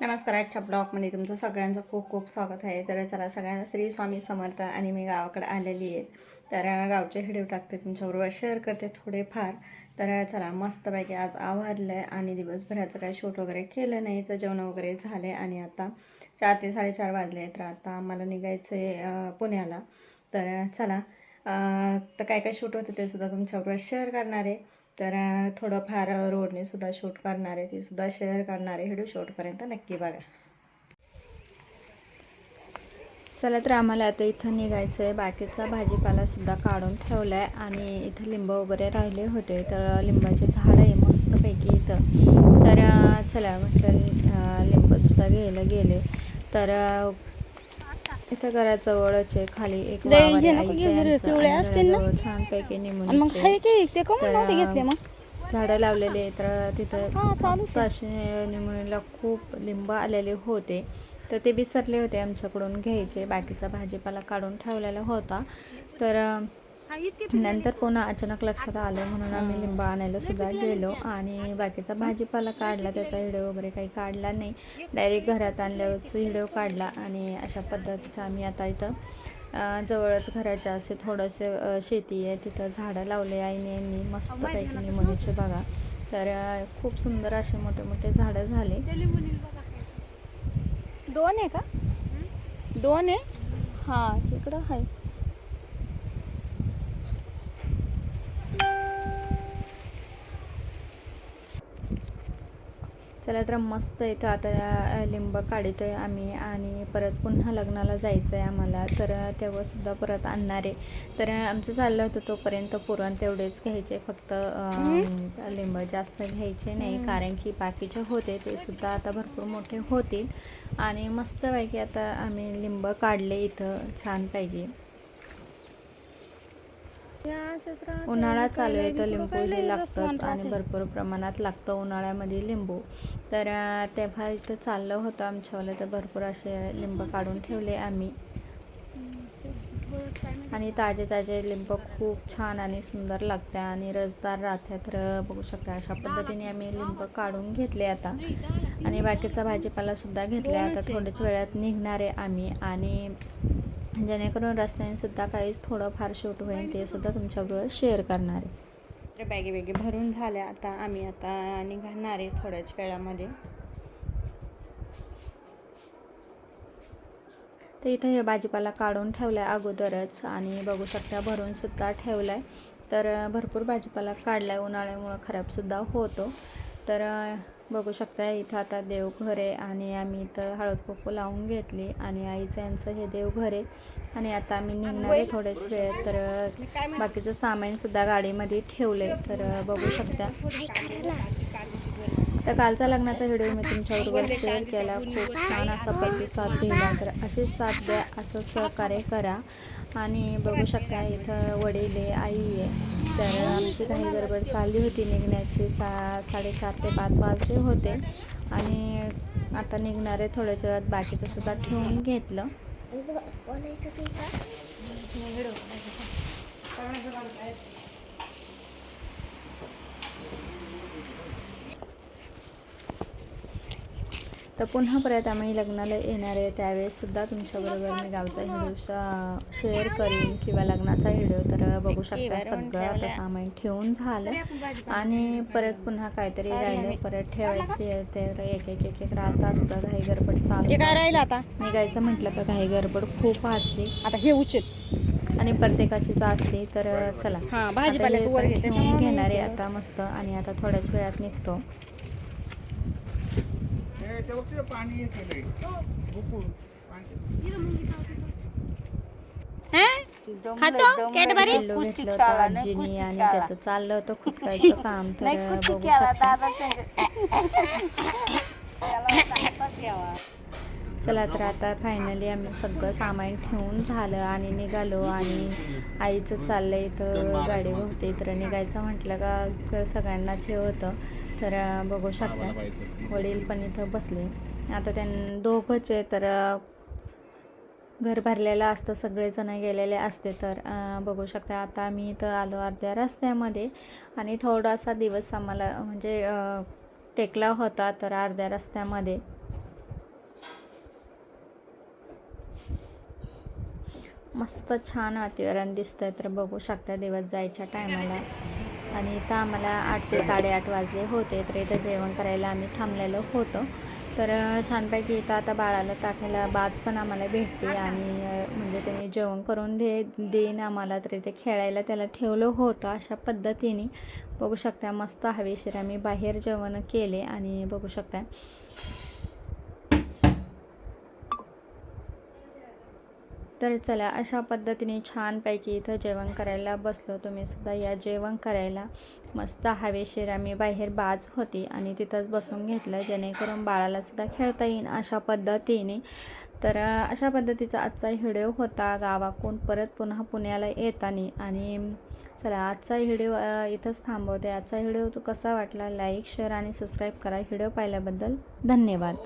नमस्कार आजच्या ब्लॉगमध्ये तुमचं सगळ्यांचं खूप खूप स्वागत आहे. तर चला सगळ्यांना श्री स्वामी समर्थ आणि मी गावाकडे आलेली आहे. तर गावचे व्हिडिओ टाकते तुमच्याबरोबर शेअर करते थोडेफार. तर चला मस्तपैकी आज आवरलं आहे आणि दिवसभराचं काही शूट वगैरे केलं नाही तर जेवण वगैरे झाले आणि आता चार ते साडेचार वाजले तर आता आम्हाला निघायचं आहे पुण्याला. तर चला तर काय काय शूट होतं ते सुद्धा तुमच्याबरोबर शेअर करणार आहे. तर थोडंफार रोडने सुद्धा शूट करणार आहे तीसुद्धा शेअर करणार आहे व्हिडिओ शूटपर्यंत नक्की बघा. चला तर आम्हाला आता इथं निघायचं आहे बाकीचा भाजीपालासुद्धा काढून ठेवला आहे आणि इथं लिंब वगैरे राहिले होते. तर लिंबाचे झाड आहे मस्तपैकी इथं. तर चला म्हटलं लिंबसुद्धा घ्यायला गेले. तर इथं घराजवळच आहे खाली एक छानपैकी निमून घेतले मग? झाडं लावलेली आहे तर तिथं निमणीला खूप लिंब आलेले होते. तर ते विसरले होते आमच्याकडून घ्यायचे. बाकीचा भाजीपाला काढून ठेवलेला होता. तर नंतर पुन्हा अचानक लक्षात आलं म्हणून आम्ही लिंब आणायला सुद्धा गेलो आणि बाकीचा भाजीपाला काढला त्याचा व्हिडिओ वगैरे काही काढला नाही. डायरेक्ट घरात आणल्यावरच व्हिडिओ काढला आणि अशा पद्धतीचं आम्ही आता इथं जवळच घराच्या असे थोडंसं शेती आहे. तिथं झाडं लावले आईने यांनी मस्तपैकी लिंबूचे बघा. तर खूप सुंदर असे मोठे मोठे झाडं झाले. दोन आहे का? दोन आहे? हा तिकडं आहे चला तर मस्त इथं आता लिंब काढतोय आम्ही आणि परत पुन्हा लग्नाला जायचं आहे आम्हाला. तर तेव्हा सुद्धा परत आणणार आहे. तर आमचं चाललं होतं तोपर्यंत पुरण तेवढेच घ्यायचे. फक्त लिंब जास्त घ्यायचे नाही कारण की बाकीचे होते ते सुद्धा आता भरपूर मोठे होतील. आणि मस्तपैकी आता आम्ही लिंब काढले इथं छान पाहिजे उन्हाळा चालू आहे तर लिंबू हे लागतंच आणि भरपूर प्रमाणात लागतं उन्हाळ्यामध्ये लिंबू. तर तेव्हा इथं चाललं होतं आमच्यावालं तर भरपूर असे लिंब काढून ठेवले आम्ही. आणि ताजे ताजे लिंब खूप छान आणि सुंदर लागते आणि रसदार राहते. तर बघू शकता अशा पद्धतीने आम्ही लिंब काढून घेतले आता. आणि बाकीचा भाजीपाला सुद्धा घेतला आता थोड्याच वेळात निघणार आहे आम्ही आणि जेणेकरून रस्त्यानेसुद्धा काहीच थोडंफार शूट होईल ते सुद्धा तुमच्याबरोबर शेअर करणार आहे. तर बॅगे बॅगे भरून झाल्या आता आम्ही आता निघणार आहे थोड्याच वेळामध्ये. तर इथं हे भाजीपाला काढून ठेवला आहे अगोदरच आणि बघू शकता भरून सुद्धा ठेवला आहे तर भरपूर भाजीपाला काढला आहे उन्हाळ्यामुळं खराबसुद्धा होतो. तर बघू शकता इथं आता देवघर आहे आणि आम्ही इथं हळद कुंकू लावून घेतली आणि आईचं यांचं हे देवघर आहे. आणि आता आम्ही निघणार आहे थोड्याच वेळेत तर बाकीचं सामानसुद्धा गाडीमध्ये ठेवले तर बघू शकता. तर कालचा लग्नाचा व्हिडिओ मी तुमच्याबरोबर शेअर केला. खूप छान असा साथ दिला तर अशीच साथ द्या असं सहकार्य करा. आणि बघू शकता इथं वडील आई आहे. तर आमची काही गडबड चालली होती निघण्याची सा साडेचार ते पाच वाजले होते. आणि आता निघणारे थोड्याच्या वेळात. बाकीचं सुद्धा ठेवून घेतलं. तर पुन्हा परत आम्ही लग्नाला येणार आहे. त्यावेळेस सुद्धा तुमच्याबरोबर मी गावचा व्हिडिओ शेअर करीन किंवा लग्नाचा व्हिडिओ तर बघू शकता. सगळं आता सामान ठेवून झालं. आणि परत पुन्हा काहीतरी राहिलं परत ठेवायची तर एक एक एक एक राहत असतं. घाई गडबड चालू काय राहिलं आता? निघायचं म्हटलं का घाई गडबड खूप असते. आता हे उचित. आणि प्रत्येकाचीच असते. तर चला. तर घेणार आहे आता मस्त. आणि आता थोड्याच वेळात निघतो. हा? खातो? कॅडबरी? किलो घेतलं होतं आजीनी आणि त्याचं चाललं होतं खुटकायचं काम तर बघू शकता. चला तर आता फायनली आम्ही सगळं सामान ठेवून झालं आणि निघालो आणि आईचं चाललं इथं गाडी होते तर निघायचं म्हटलं का क- सगळ्यांनाच हे होतं. तर बघू शकता. वडील पण इथं बसले. आता त्यां दोघंच आहे तर घर भरलेलं असतं. सगळेजण गेलेले असते. तर बघू शकता. आता मी इथं आलो अर्ध्या रस्त्यामध्ये आणि थोडासा दिवस आम्हाला म्हणजे टेकला होता. तर अर्ध्या रस्त्यामध्ये मस्त छान वातावरण दिसतंय. तर बघू शकता दिवस जायच्या टायमाला आणि इथं आम्हाला आठ ते साडेआठ वाजले होते तर इथं जेवण करायला आम्ही थांबलेलो होतो. तर छानपैकी इथं आता बाळाला टाकायला बाज पण आम्हाला भेटते आणि म्हणजे त्यांनी जेवण करून दे देईन आम्हाला तर इथे खेळायला त्याला ठेवलं होतं अशा पद्धतीने. बघू शकता मस्त हवेशीर आम्ही बाहेर जेवण केले आणि बघू शकता तर चला अशा पद्धतीने छानपैकी इथं जेवण करायला बसलो. तुम्ही सुद्धा या जेवण करायला मस्त हवेशीर आम्ही बाहेर बाज होती आणि तिथंच बसून घेतलं जेणेकरून बाळालासुद्धा खेळता येईन अशा पद्धतीने. तर अशा पद्धतीचा आजचा व्हिडिओ होता. गावाकडून परत पुन्हा पुण्याला येताना आणि चला आजचा व्हिडिओ इथंच थांबवते. आजचा व्हिडिओ तो कसा वाटला? लाईक शेअर आणि सबस्क्राईब करा. व्हिडिओ पाहिल्याबद्दल धन्यवाद.